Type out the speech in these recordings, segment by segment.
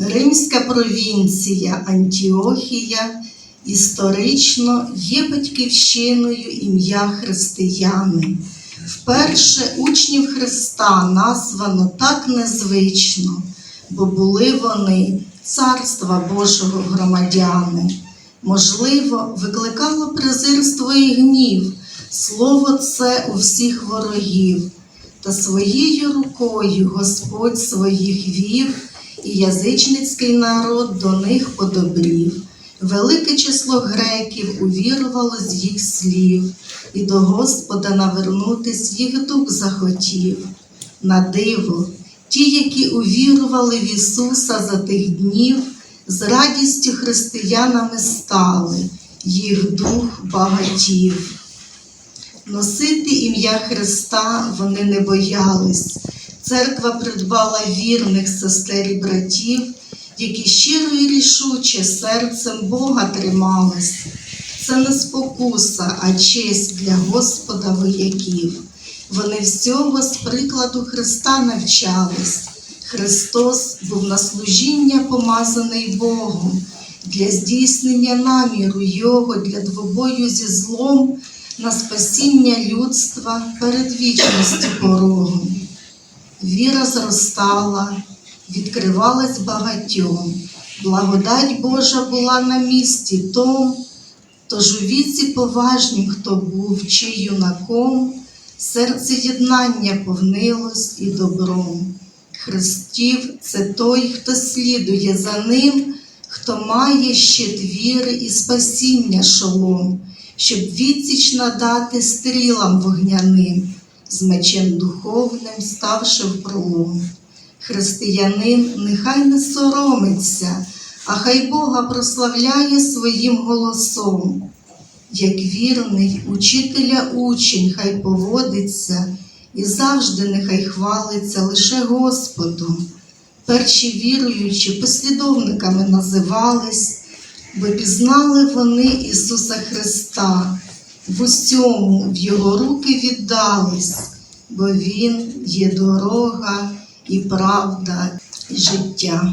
Римська провінція Антіохія історично є батьківщиною ім'я християни. Вперше учнів Христа названо так незвично, бо були вони царства Божого громадяни. Можливо, викликало презирство і гнів, слово це у всіх ворогів, та своєю рукою Господь своїх вів, і язичницький народ до них подобрів. Велике число греків увірувало з їх слів, і до Господа навернутись їх дух захотів. На диво, ті, які увірували в Ісуса за тих днів, з радістю християнами стали, їх дух багатів. Носити ім'я Христа вони не боялись. Церква придбала вірних сестер і братів, які щиро і рішуче серцем Бога тримались. Це не спокуса, а честь для Господа вояків. Вони всього з прикладу Христа навчались. Христос був на служіння помазаний Богом для здійснення наміру Його для двобою зі злом на спасіння людства перед вічністю порогом. Віра зростала, відкривалась багатьом, благодать Божа була на місці том, тож у віці поважнім, хто був чи юнаком, серце єднання повнилось і добром. Христів це той, хто слідує за ним, хто має щит віри і спасіння шолом, щоб відсіч надати стрілам вогняним, з мечем духовним ставши в пролом. Християнин нехай не соромиться, а хай Бога прославляє своїм голосом. Як вірний учителя учень, хай поводиться, і завжди нехай хвалиться лише Господом. Перші віруючі послідовниками називались, бо пізнали вони Ісуса Христа, в усьому в Його руки віддались, бо Він є дорога і правда, і життя.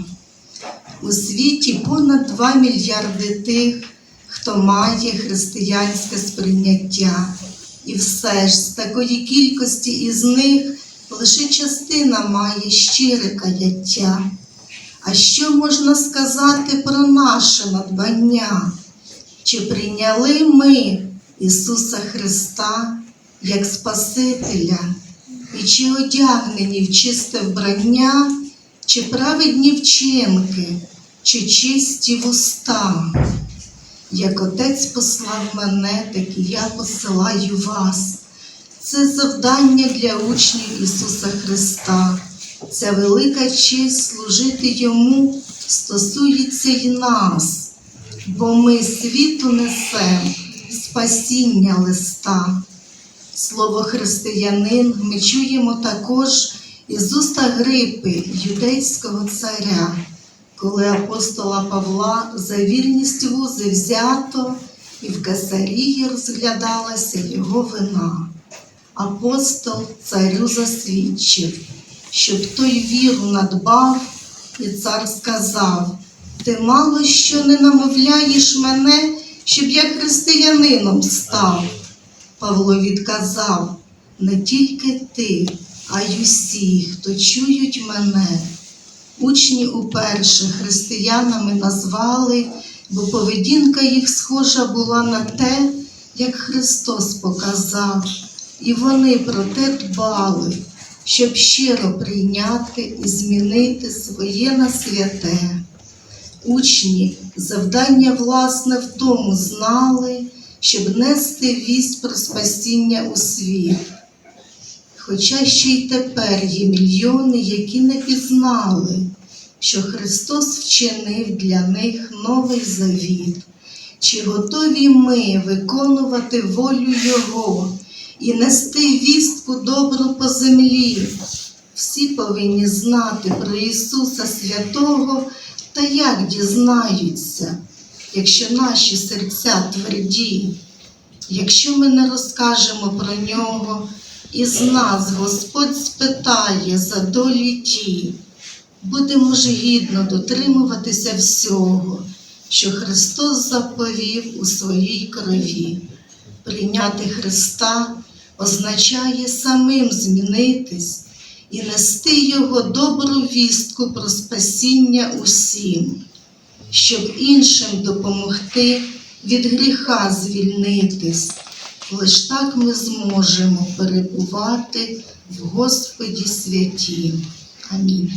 У світі понад 2 мільярди тих, хто має християнське сприйняття. І все ж з такої кількості із них лише частина має щире каяття. А що можна сказати про наше надбання? Чи прийняли ми Ісуса Христа як Спасителя? І чи одягнені в чисте вбрання, чи праведні вчинки, чи чисті вуста? Як Отець послав мене, так і я посилаю вас. Це завдання для учнів Ісуса Христа. Ця велика честь служити Йому стосується й нас, бо ми світу несемо спасіння листа. Слово християнин ми чуємо також із уста Грипи, юдейського царя, коли апостола Павла за вірність вузи взято і в Кесарії розглядалася його вина. Апостол царю засвідчив, щоб той віру надбав, і цар сказав: Ти мало що не намовляєш мене, щоб я християнином став. Павло відказав не тільки ти, а й усі, хто чують мене. Учні уперше християнами назвали, бо поведінка їх схожа була на те, як Христос показав, і вони про те дбали, щоб щиро прийняти і змінити своє на святе. Учні завдання власне в тому знали, щоб нести вість про спасіння у світ. Хоча ще й тепер є мільйони, які не пізнали, що Христос вчинив для них новий завіт. Чи готові ми виконувати волю Його і нести вістку добру по землі? Всі повинні знати про Ісуса Святого та як дізнаються, якщо наші серця тверді, якщо ми не розкажемо про нього, із нас Господь спитає за долі ті, будемо ж гідно дотримуватися всього, що Христос заповів у своїй крові. Прийняти Христа означає самим змінитись і нести Його добру вістку про спасіння усім, щоб іншим допомогти від гріха звільнитись. Лиш так ми зможемо перебувати в Господі святі. Амінь.